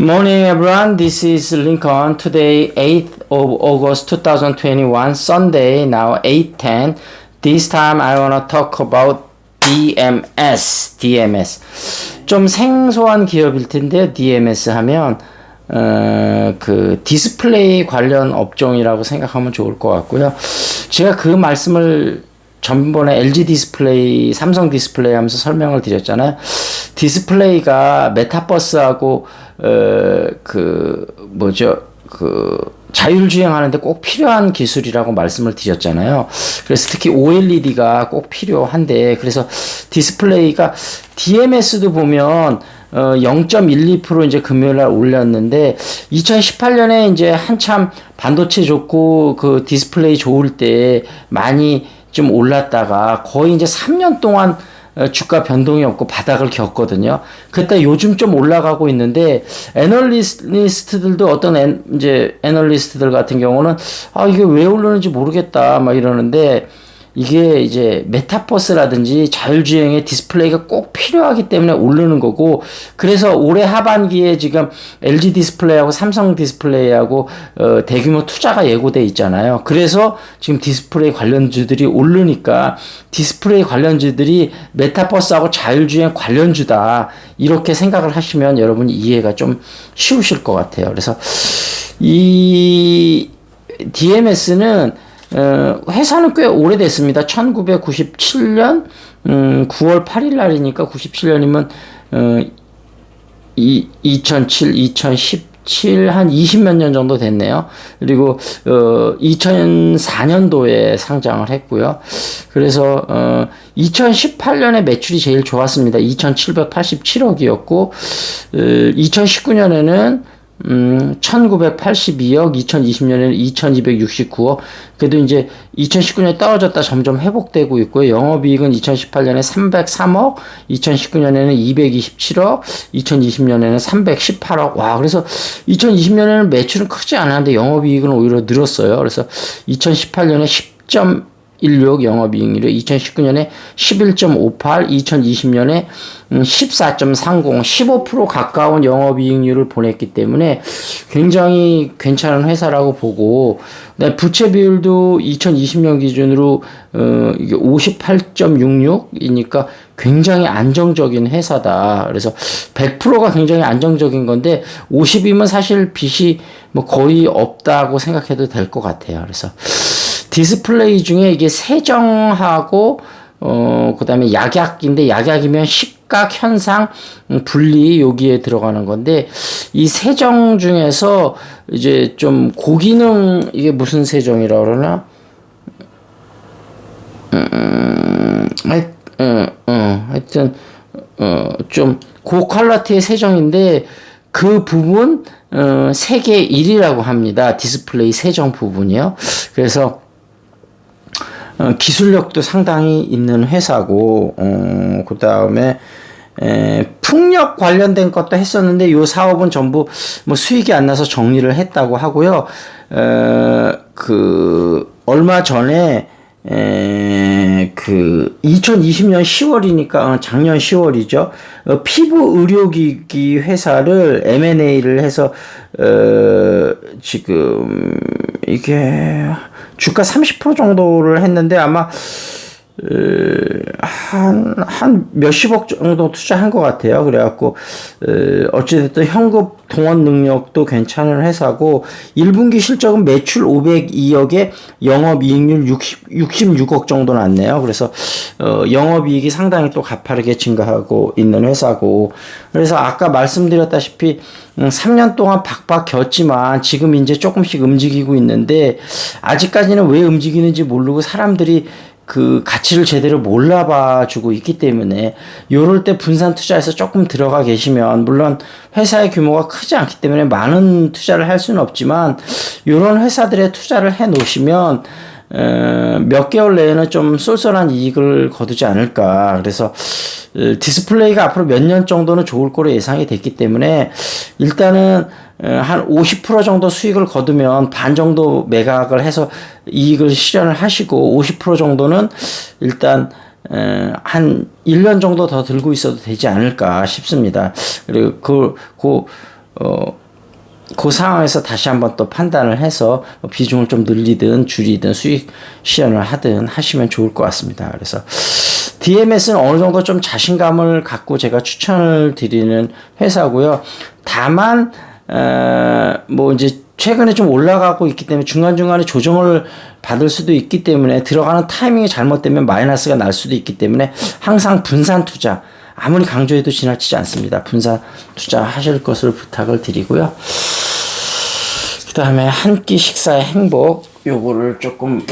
Morning everyone, this is Lincoln. Today 8th of August 2021, Sunday, now 8.10. This time I wanna talk about DMS, DMS. 좀 생소한 기업일 텐데요, DMS 하면, 어, 그 디스플레이 관련 업종이라고 생각하면 좋을 것 같고요. 제가 그 말씀을 전번에 LG 디스플레이, 삼성 디스플레이 하면서 설명을 드렸잖아요. 디스플레이가 메타버스하고 어, 그 뭐죠? 그 자율주행하는데 꼭 필요한 기술이라고 말씀을 드렸잖아요. 그래서 특히 OLED가 꼭 필요한데 그래서 디스플레이가 DMS도 보면 어 0.12% 이제 금요일 날 올렸는데 2018년에 이제 한참 반도체 좋고 그 디스플레이 좋을 때 많이 좀 올랐다가 거의 이제 3년 동안 어, 주가 변동이 없고 바닥을 겪거든요. 그때 요즘 좀 올라가고 있는데 애널리스트들도 어떤 애, 이제 애널리스트들 같은 경우는 아 이게 왜 오르는지 모르겠다 막 이러는데 이게 이제 메타버스라든지 자율주행의 디스플레이가 꼭 필요하기 때문에 오르는 거고 그래서 올해 하반기에 지금 LG 디스플레이하고 삼성 디스플레이하고 어, 대규모 투자가 예고돼 있잖아요. 그래서 지금 디스플레이 관련주들이 오르니까 디스플레이 관련주들이 메타버스하고 자율주행 관련주다 이렇게 생각을 하시면 여러분이 이해가 좀 쉬우실 것 같아요. 그래서 이 DMS는 어, 회사는 꽤 오래됐습니다. 1997년 음, 9월 8일 날이니까 97년이면 어, 이, 2007, 2017, 한 20몇 년 정도 됐네요. 그리고, 어, 2004년도에 상장을 했고요. 그래서, 어, 2018년에 매출이 제일 좋았습니다. 2787억이었고, 어, 2019년에는 음, 1982억, 2020년에는 2269억. 그래도 이제 2019년에 떨어졌다 점점 회복되고 있고요. 영업이익은 2018년에 303억, 2019년에는 227억, 2020년에는 318억. 와, 그래서 2020년에는 매출은 크지 않았는데 영업이익은 오히려 늘었어요. 그래서 2018년에 10점 16 영업이익률이 2019년에 11.58, 2020년에 14.30, 15% 가까운 영업이익률을 보냈기 때문에 굉장히 괜찮은 회사라고 보고, 네, 부채 비율도 2020년 기준으로 어, 이게 58.66이니까 굉장히 안정적인 회사다. 그래서 100%가 굉장히 안정적인 건데 50이면 사실 빚이 뭐 거의 없다고 생각해도 될 것 같아요. 그래서 디스플레이 중에 이게 세정하고 어 그 다음에 약약인데 약약이면 식각 현상 음, 분리 여기에 들어가는 건데 이 세정 중에서 이제 좀 고기능 이게 무슨 세정이라 그러나 음, 하여, 어, 어, 하여튼 어, 좀 고퀄러티의 세정인데 그 부분 어, 세계 1위라고 합니다. 디스플레이 세정 부분이요. 그래서 어, 기술력도 상당히 있는 회사고 어, 그 다음에 풍력 관련된 것도 했었는데 이 사업은 전부 뭐 수익이 안 나서 정리를 했다고 하고요. 어, 그 얼마 전에 에, 그 2020년 10월이니까 어, 작년 10월이죠. 어, 피부 의료기기 회사를 M&A를 해서 어, 지금 이게 주가 30% 정도를 했는데 아마 한, 한 몇십억 정도 투자한 것 같아요. 그래갖고, 어찌됐든 현금 동원 능력도 괜찮은 회사고, 1분기 실적은 매출 502억에 영업이익률 60, 66억 정도 났네요. 그래서, 어, 영업이익이 상당히 또 가파르게 증가하고 있는 회사고, 그래서 아까 말씀드렸다시피, 3년 음, 동안 박박 겼지만 지금 이제 조금씩 움직이고 있는데 아직까지는 왜 움직이는지 모르고 사람들이 그 가치를 제대로 몰라봐 주고 있기 때문에 요럴 때 분산 투자해서 조금 들어가 계시면 물론 회사의 규모가 크지 않기 때문에 많은 투자를 할 수는 없지만 요런 회사들의 투자를 해 놓으시면 몇 개월 내에는 좀 쏠쏠한 이익을 거두지 않을까. 그래서 디스플레이가 앞으로 몇 년 정도는 좋을 거로 예상이 됐기 때문에 일단은 한 50% 정도 수익을 거두면 반 정도 매각을 해서 이익을 실현을 하시고 50% 정도는 일단 한 1년 정도 더 들고 있어도 되지 않을까 싶습니다. 그리고 그, 그 어, 그 상황에서 다시 한번 또 판단을 해서 뭐 비중을 좀 늘리든 줄이든 수익 실현을 하든 하시면 좋을 것 같습니다. 그래서 DMS는 어느 정도 좀 자신감을 갖고 제가 추천을 드리는 회사고요. 다만 어, 뭐 이제 최근에 좀 올라가고 있기 때문에 중간중간에 조정을 받을 수도 있기 때문에 들어가는 타이밍이 잘못되면 마이너스가 날 수도 있기 때문에 항상 분산 투자 아무리 강조해도 지나치지 않습니다. 분산 투자 하실 것을 부탁을 드리고요. 그 다음에 한 끼 식사의 행복 요거를 조금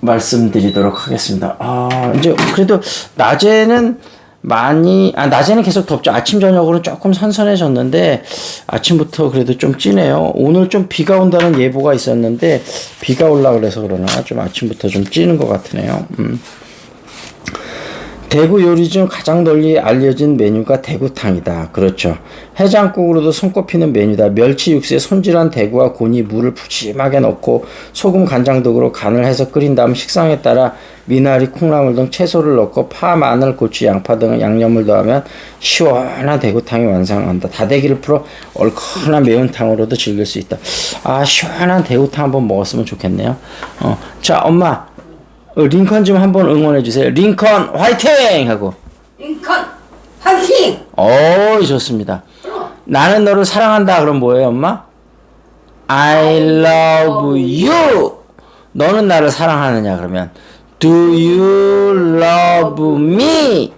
말씀드리도록 하겠습니다. 아 이제 그래도 낮에는 많이 아 낮에는 계속 덥죠. 아침 저녁으로는 조금 선선해졌는데 아침부터 그래도 좀 찌네요. 오늘 좀 비가 온다는 예보가 있었는데 비가 올라 그래서 그러나 좀 아침부터 좀 찌는 것 같으네요. 음. 대구 요리 중 가장 널리 알려진 메뉴가 대구탕이다. 그렇죠. 해장국으로도 손꼽히는 메뉴다. 멸치 육수에 손질한 대구와 곤이 물을 푸짐하게 넣고 소금 간장 등으로 간을 해서 끓인 다음 식상에 따라 미나리, 콩나물 등 채소를 넣고 파, 마늘, 고추, 양파 등 양념을 더하면 시원한 대구탕이 완성한다. 다대기를 풀어 얼큰한 매운탕으로도 즐길 수 있다. 아 시원한 대구탕 한번 먹었으면 좋겠네요. 어, 자 엄마 어, 링컨 좀 한번 응원해 주세요. 링컨 화이팅 하고. 링컨 화이팅! 오 좋습니다. 나는 너를 사랑한다. 그럼 뭐예요, 엄마? I love you. 너는 나를 사랑하느냐 그러면 Do you love me?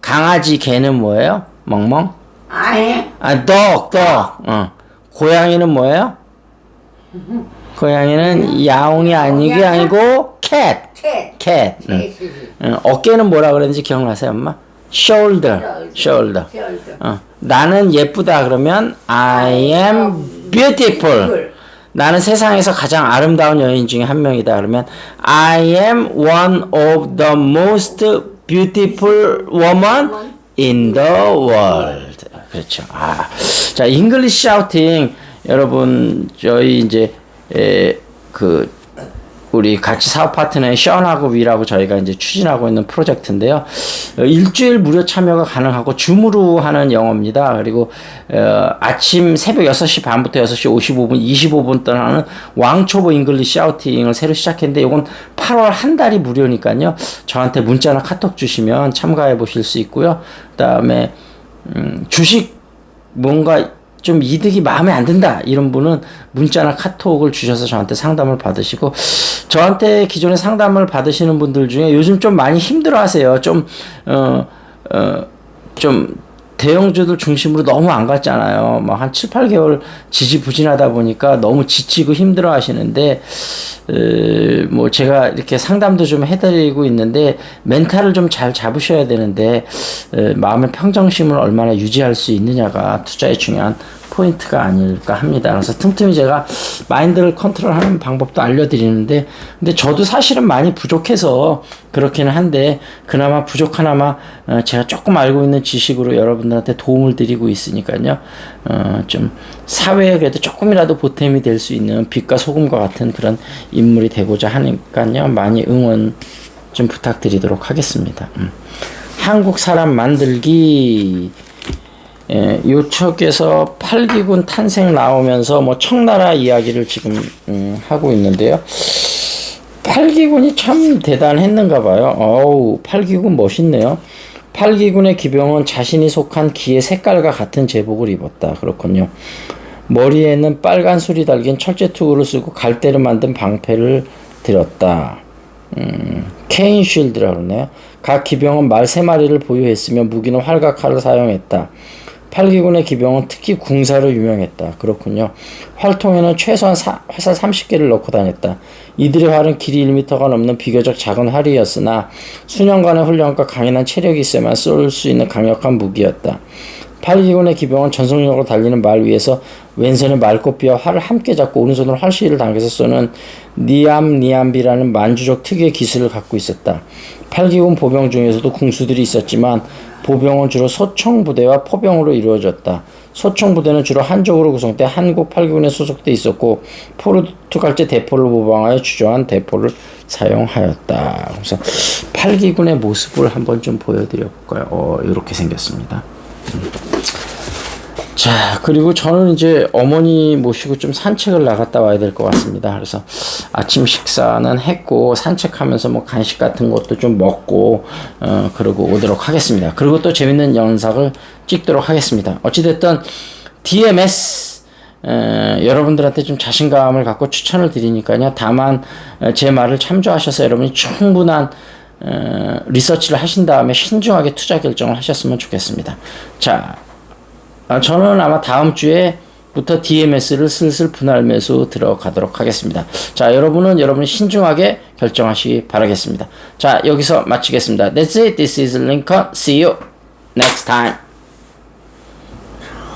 강아지 개는 뭐예요? 멍멍? 아니 아, dog, dog. 어. 고양이는 뭐예요? 고양이는 야옹이 아니게 아니고 cat. 캣 cat. 응. 캣이지 응, 어깨는 뭐라 그랬는지 기억나세요, 엄마? shoulder. shoulder. 숄더 어, 나는 예쁘다 그러면 I am beautiful. 나는 세상에서 가장 아름다운 여인 중에 한 명이다 그러면 I am one of the most beautiful woman in the world. 그렇죠. 아, 자, 잉글리시 샤우팅 여러분 저희 이제 에, 그 우리 같이 사업 파트너의 션하고 위라고 저희가 이제 추진하고 있는 프로젝트인데요. 어, 일주일 무료 참여가 가능하고 줌으로 하는 영어입니다. 그리고 어, 아침 새벽 6시 반부터 6시 55분, 25분 동안 하는 왕초보 잉글리시 샤우팅을 새로 시작했는데 이건 8월 한 달이 무료니까요. 저한테 문자나 카톡 주시면 참가해 보실 수 있고요. 그다음에 음, 주식 뭔가 좀 이득이 마음에 안 든다 이런 분은 문자나 카톡을 주셔서 저한테 상담을 받으시고 저한테 기존에 상담을 받으시는 분들 중에 요즘 좀 많이 힘들어하세요. 좀 어, 어, 좀 대형주들 중심으로 너무 안 갔잖아요. 막 한 7, 8개월 지지부진하다 보니까 너무 지치고 힘들어 하시는데, 으, 뭐 제가 이렇게 상담도 좀 해드리고 있는데, 멘탈을 좀 잘 잡으셔야 되는데, 으, 마음의 평정심을 얼마나 유지할 수 있느냐가 투자의 중요한 포인트가 아닐까 합니다. 그래서 틈틈이 제가 마인드를 컨트롤하는 방법도 알려드리는데, 근데 저도 사실은 많이 부족해서 그렇기는 한데, 그나마 부족하나마 어, 제가 조금 알고 있는 지식으로 여러분들한테 도움을 드리고 있으니까요. 어, 좀 사회에 그래도 조금이라도 보탬이 될 수 있는 빛과 소금과 같은 그런 인물이 되고자 하니까요. 많이 응원 좀 부탁드리도록 하겠습니다. 음. 한국 사람 만들기 예, 요쪽에서 팔기군 탄생 나오면서 뭐 청나라 이야기를 지금 음, 하고 있는데요. 팔기군이 참 대단했는가 봐요. 어우, 팔기군 멋있네요. 팔기군의 기병은 자신이 속한 기의 색깔과 같은 제복을 입었다. 그렇군요. 머리에는 빨간 술이 달긴 철제 투구를 쓰고 갈대로 만든 방패를 들었다. 음, 케인 쉴드라 그러네요. 각 기병은 말세 마리를 보유했으며 무기는 활과 칼을 사용했다. 팔기군의 기병은 특히 궁사로 유명했다. 그렇군요. 활통에는 최소한 사, 화살 30개를 넣고 다녔다. 이들의 활은 길이 1m가 넘는 비교적 작은 활이었으나 수년간의 훈련과 강인한 체력이 있어야만 쏠 수 있는 강력한 무기였다. 팔기군의 기병은 전속력으로 달리는 말 위에서 왼손에 말꽃비와 활을 함께 잡고 오른손으로 활시위를 당겨서 쏘는 니암 니암비라는 만주족 특유의 기술을 갖고 있었다. 팔기군 보병 중에서도 궁수들이 있었지만 보병은 주로 소총 부대와 포병으로 이루어졌다. 소총 부대는 주로 한족으로 구성돼 한국 팔기군에 소속돼 있었고 포르투갈제 대포를 모방하여 주저한 대포를 사용하였다. 그래서 팔기군의 모습을 한번 좀 보여드려 볼까요? 어, 이렇게 생겼습니다. 자, 그리고 저는 이제 어머니 모시고 좀 산책을 나갔다 와야 될 것 같습니다. 그래서 아침 식사는 했고, 산책하면서 뭐 간식 같은 것도 좀 먹고, 어, 그러고 오도록 하겠습니다. 그리고 또 재밌는 영상을 찍도록 하겠습니다. 어찌됐든, DMS, 에, 여러분들한테 좀 자신감을 갖고 추천을 드리니까요. 다만, 에, 제 말을 참조하셔서 여러분이 충분한 에, 리서치를 하신 다음에 신중하게 투자 결정을 하셨으면 좋겠습니다. 자, 아, 저는 아마 다음 주에 부터 DMS를 슬슬 분할 매수 들어가도록 하겠습니다. 자, 여러분은 여러분이 신중하게 결정하시기 바라겠습니다. 자, 여기서 마치겠습니다. That's it. This is Lincoln. See you next time.